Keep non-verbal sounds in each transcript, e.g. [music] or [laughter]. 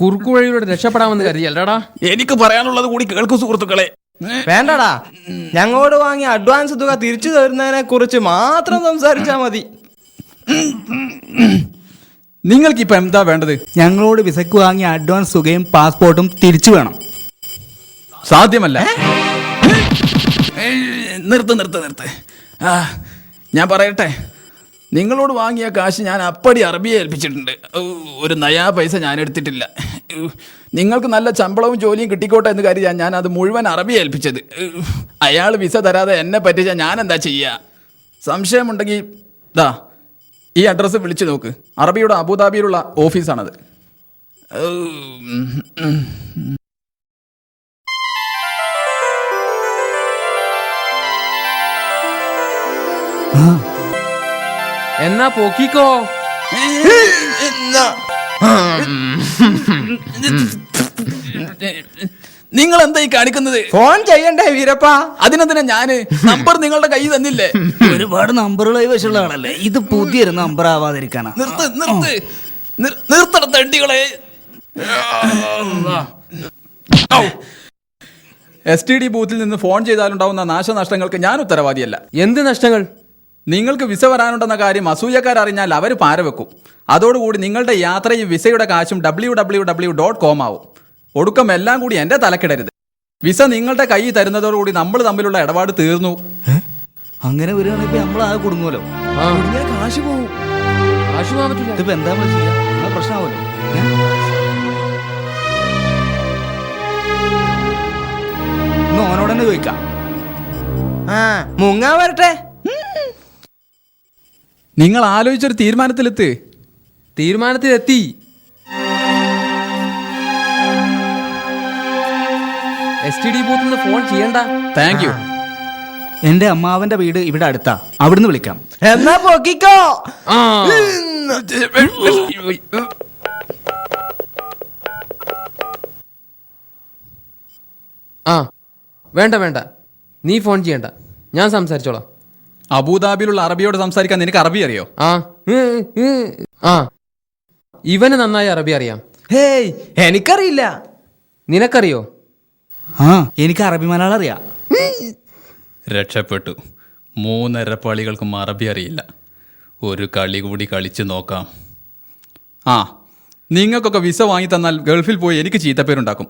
കുറുക്കു വഴിയിലൂടെ രക്ഷപ്പെടാമെന്ന് കരുതിയല്ലടാ എനിക്ക് പറയാനുള്ളത് കൂടി കേൾക്കൂ സുഹൃത്തുക്കളെ. വേണ്ടടാ. ഞങ്ങളോട് വാങ്ങിയ അഡ്വാൻസ് തുക തിരിച്ചു തരുന്നതിനെ കുറിച്ച് മാത്രം സംസാരിച്ചാ മതി. നിങ്ങൾക്ക് ഇപ്പൊ എന്താ വേണ്ടത്? ഞങ്ങളോട് വിസക്ക് വാങ്ങിയ അഡ്വാൻസ് തുകയും പാസ്പോർട്ടും തിരിച്ചു വേണം. സാധ്യമല്ല. നിർത്ത് നിർത്ത് നിർത്ത്. ആ ഞാൻ പറയട്ടെ. നിങ്ങളോട് വാങ്ങിയ കാശ് ഞാൻ അപ്പടി അറബിയെ ഏൽപ്പിച്ചിട്ടുണ്ട്. ഒരു നയാ പൈസ ഞാൻ എടുത്തിട്ടില്ല. നിങ്ങൾക്ക് നല്ല ശമ്പളവും ജോലിയും കിട്ടിക്കോട്ടെ എന്ന് കരുതിയാൽ ഞാൻ അത് മുഴുവൻ അറബിയെ ഏൽപ്പിച്ചത്. അയാൾ വിസ തരാതെ എന്നെ പറ്റിച്ചാൽ ഞാൻ എന്താ ചെയ്യുക സംശയമുണ്ടെങ്കിൽ ദാ ഈ അഡ്രസ്സ് വിളിച്ചു നോക്ക്. അറബിയുടെ അബുദാബിയിലുള്ള ഓഫീസാണത്. ഉം. എന്നാ പൊക്കിക്കോ. നിങ്ങൾ എന്താ ഈ കാണിക്കുന്നത്? ഫോൺ ചെയ്യണ്ടേ വീരപ്പ? അതിനെന്തിനാ ഞാൻ? നമ്പർ നിങ്ങളുടെ കൈ തന്നില്ലേ? ഒരുപാട് നമ്പറുകളായി വശമുള്ള ആളല്ലേ? ഇത് പുതിയൊരു നമ്പർ ആവാതിരിക്കാനാ. നിർത്ത് നിർത്ത്. നിർ- നിർത്തണം തണ്ടികളെ. എസ് ടി ഡി ബൂത്തിൽ നിന്ന് ഫോൺ ചെയ്താലുണ്ടാവുന്ന നാശനഷ്ടങ്ങൾക്ക് ഞാൻ ഉത്തരവാദിയല്ല. എന്ത് നഷ്ടങ്ങൾ? നിങ്ങൾക്ക് വിസ വരാനുണ്ടെന്ന കാര്യം അസൂയക്കാർ അറിഞ്ഞാൽ അവർ പാരവെക്കും. അതോടുകൂടി നിങ്ങളുടെ യാത്രയും വിസയുടെ കാശും W W W dot com ആവും. ഒടുക്കം എല്ലാം കൂടി എന്റെ തലക്കിടരുത്. വിസ നിങ്ങളുടെ കൈ തരുന്നതോടുകൂടി നമ്മൾ തമ്മിലുള്ള ഇടപാട് തീർന്നു. അങ്ങനെ വരികയാണെങ്കിൽ നമ്മൾ ആകെ കുടുങ്ങുമല്ലോ കാശ് പോകും കാശ് പോകാൻ പറ്റില്ല. ഇതിപ്പോ എന്താ പ്രശ്നമാവല്ലോ. ഏ? ഓനോട് തന്നെ ചോദിക്കാം. ആ മുങ്ങാ വരട്ടെ. നിങ്ങൾ ആലോചിച്ചൊരു തീരുമാനത്തിലെത്ത്. തീരുമാനത്തിലെത്തി. എസ് ടി ഡി ബൂത്തിൽ നിന്ന് ഫോൺ ചെയ്യണ്ട. താങ്ക് യു എന്റെ അമ്മാവന്റെ വീട് ഇവിടെ അടുത്താ. അവിടുന്ന് വിളിക്കാം. എന്നാ പൊക്കിക്കോ. ആ. ആ. വേണ്ട വേണ്ട. നീ ഫോൺ ചെയ്യണ്ട. ഞാൻ സംസാരിച്ചോളാം. അബുദാബിയിലുള്ള അറബിയോട് സംസാരിക്കാൻ നിനക്ക് അറബി അറിയോ? ആ. ഉം, ഉം. ആ. ഇവന് നന്നായി അറബി അറിയാം. ഹേയ് എനിക്കറിയില്ല. നിനക്കറിയോ? ആ എനിക്ക് അറബി മലയാളം അറിയാം. രക്ഷപ്പെട്ടു. മൂന്നരപ്പാളികൾക്കും അറബി അറിയില്ല. ഒരു കളി കൂടി കളിച്ച് നോക്കാം. ആ നിങ്ങൾക്കൊക്കെ വിസ വാങ്ങി തന്നാൽ ഗൾഫിൽ പോയി എനിക്ക് ചീത്തപ്പേരുണ്ടാക്കും.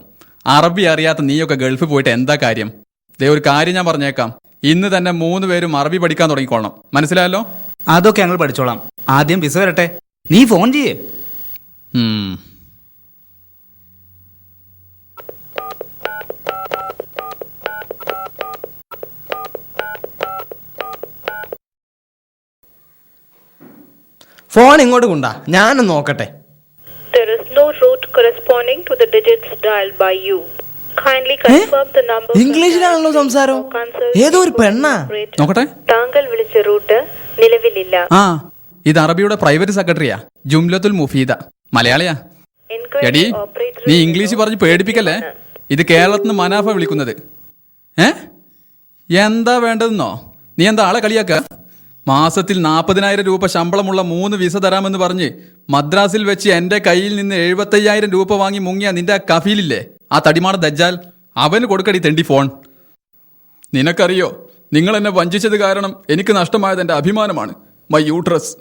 അറബി അറിയാത്ത നീയൊക്കെ ഗൾഫിൽ പോയിട്ട് എന്താ കാര്യം? ദേ ഒരു കാര്യം ഞാൻ പറഞ്ഞേക്കാം. ഇന്ന് തന്നെ മൂന്ന് പേരും അറബി പഠിക്കാൻ തുടങ്ങിക്കോളണം. മനസ്സിലായല്ലോ? അതൊക്കെ ഞങ്ങൾ പഠിച്ചോളാം. ആദ്യം വിസ വരട്ടെ. നീ ഫോൺ ചെയ്യേ. ഉം. ഫോൺ ഇങ്ങോട്ട് കൊണ്ടാ. ഞാനൊന്ന് നോക്കട്ടെ. There is no route corresponding to the digits dialed by you. Kindly confirm the number. ഇംഗ്ലീഷിലാണല്ലോ സംസാരം? ഏതോ ഒരു പെണ്ണാ? നോക്കട്ടെ. താങ്കൾ വിളിച്ച റൂട്ട് നിലവിലില്ല. ആ ഇത് അറബിയുടെ പ്രൈവറ്റ് സെക്രട്ടറിയാ ജുംലത്തുൽ മുഫീദ. മലയാളിയാ. എടി നീ ഇംഗ്ലീഷ് പറഞ്ഞ് പേടിപ്പിക്കല്ലേ? ഇത് കേരളത്തിൽ നിന്ന് മനാഫ വിളിക്കുന്നത്. ഏ? എന്താ വേണ്ടതെന്നോ? നീ എന്താ ആളെ കളിയാക്ക മാസത്തിൽ നാൽപ്പതിനായിരം രൂപ ശമ്പളമുള്ള മൂന്ന് വിസ തരാമെന്ന് പറഞ്ഞ് മദ്രാസിൽ വെച്ച് എന്റെ കയ്യിൽ നിന്ന് എഴുപത്തയ്യായിരം രൂപ വാങ്ങി മുങ്ങിയ നിന്റെ ആ കഫീലില്ലേ? ആ തടിമാട ദജ്ജാൽ അവന് കൊടുക്കടി തെണ്ടി ഫോൺ. നിനക്കറിയോ നിങ്ങൾ എന്നെ വഞ്ചിച്ചത് കാരണം എനിക്ക് നഷ്ടമായത് എന്റെ അഭിമാനമാണ്. മൈ യൂട്രസ്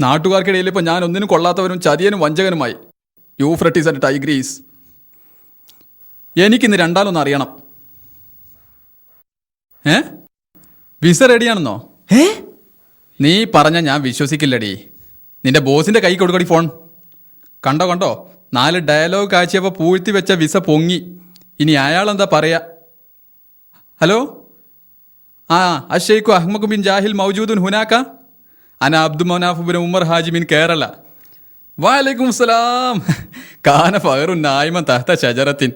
നാട്ടുകാർക്കിടയിൽ ഇപ്പോൾ ഞാൻ ഒന്നിനും കൊള്ളാത്തവനും ചതിയനും വഞ്ചകനുമായി. യൂഫ്രട്ടീസ് ആൻഡ് ടൈഗ്രീസ് എനിക്കിന്ന് രണ്ടാലൊന്ന് അറിയണം. വിസ റെഡിയാണെന്നോ? ഏ നീ പറഞ്ഞ ഞാൻ വിശ്വസിക്കില്ലടി. നിന്റെ ബോസിന്റെ കൈ കൊടുക്കടി ഫോൺ. കണ്ടോ കണ്ടോ? നാല് ഡയലോഗ് കാഴ്ചയപ്പോൾ പൂഴ്ത്തി വെച്ച വിസ പൊങ്ങി. ഇനി അയാളെന്താ പറയാ? ഹലോ? ആ അഷേഖു അഹ്മദ് ബിൻ ജാഹിൽ മൗജൂദുൻ ഹുനാക്ക. അന അബ്ദു മനാഫ് ബിൻ ഉമർ ഹാജി ബിൻ കേരള. വാലൈക്കും സലാം. കാന ഫഹറു നായ്മ തഹത്ത ഷജറത്തിൻ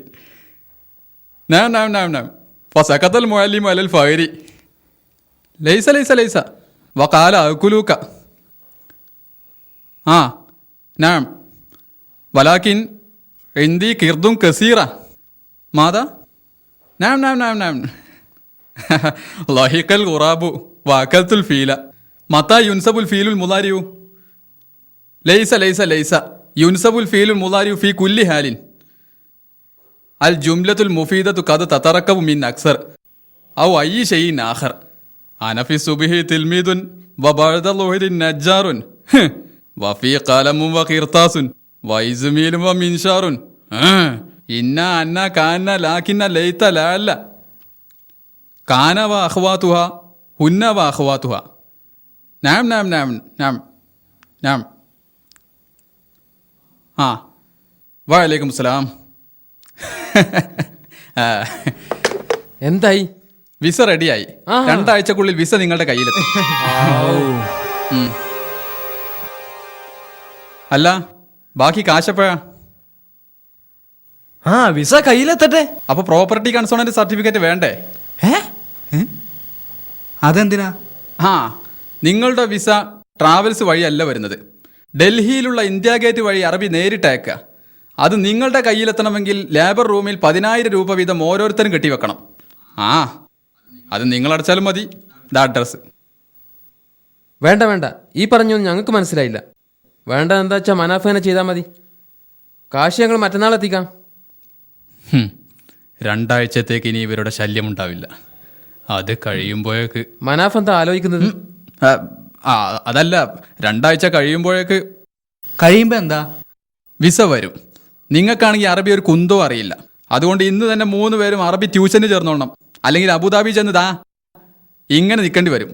നാം നാം നാം നാം. ഫസഖത്തൽ മുഅല്ലിമു അലൽ ഫഹരി. ليس ليس ليس. وقال أكلوك آه نعم. ولكن عندي كرد كثيرة ماذا؟ نعم نعم نعم نعم. [laughs] لحق الغراب وأكلت الفيل. متى ينسب الفيل المضارع؟ ليس ليس ليس. ينسب الفيل المضارع في كل حال. الجملة المفيدة قد تتركب من أكثر أو أي شيء آخر. അനഫി വമിൻഷാറുൻ ഇന്ന കാന വ ഹുന്ന വ നാം നാം നാം നാം നാം. ആ സലാം [laughs] എന്തായി? വിസ റെഡിയായി. രണ്ടാഴ്ചക്കുള്ളിൽ വിസ നിങ്ങളുടെ കയ്യിലെത്തും. ഉം. അല്ല ബാക്കി കാശപ്പോഴാ ആ വിസ കയ്യിലെത്തട്ടെ. അപ്പൊ പ്രോപ്പർട്ടി കൺസോണന്റ് സർട്ടിഫിക്കറ്റ് വേണ്ടേ? ഏ? അതെന്തിനാ? ആ നിങ്ങളുടെ വിസ ട്രാവൽസ് വഴിയല്ല വരുന്നത്. ഡൽഹിയിലുള്ള ഇന്ത്യ ഗേറ്റ് വഴി അറബി നേരിട്ട് അയക്കുക. അത് നിങ്ങളുടെ കയ്യിലെത്തണമെങ്കിൽ ലേബർ റൂമിൽ പതിനായിരം രൂപ വീതം ഓരോരുത്തരും കെട്ടിവെക്കണം. ആ അത് നിങ്ങൾ അടച്ചാലും മതി. ദ അഡ്രസ് വേണ്ട വേണ്ട. ഈ പറഞ്ഞൊന്നും ഞങ്ങൾക്ക് മനസ്സിലായില്ല. വേണ്ട എന്താ വെച്ചാൽ മനാഫേനെ ചെയ്താൽ മതി. കാശ് ഞങ്ങൾ മറ്റന്നാൾ എത്തിക്കാം. രണ്ടാഴ്ചത്തേക്ക് ഇനി ഇവരുടെ ശല്യം ഉണ്ടാവില്ല. അത് കഴിയുമ്പോഴേക്ക് മനാഫ് എന്താ ആലോചിക്കുന്നത്? ആ, അതല്ല. രണ്ടാഴ്ച കഴിയുമ്പോഴേക്ക് കഴിയുമ്പോ എന്താ? വിസ വരും. നിങ്ങൾക്കാണെങ്കിൽ അറബി ഒരു കുന്തോ അറിയില്ല. അതുകൊണ്ട് ഇന്ന് തന്നെ മൂന്ന് പേരും അറബി ട്യൂഷന് ചേർന്നോണം അല്ലെങ്കിൽ അബുദാബി ചെന്നതാ ഇങ്ങനെ നിൽക്കേണ്ടി വരും.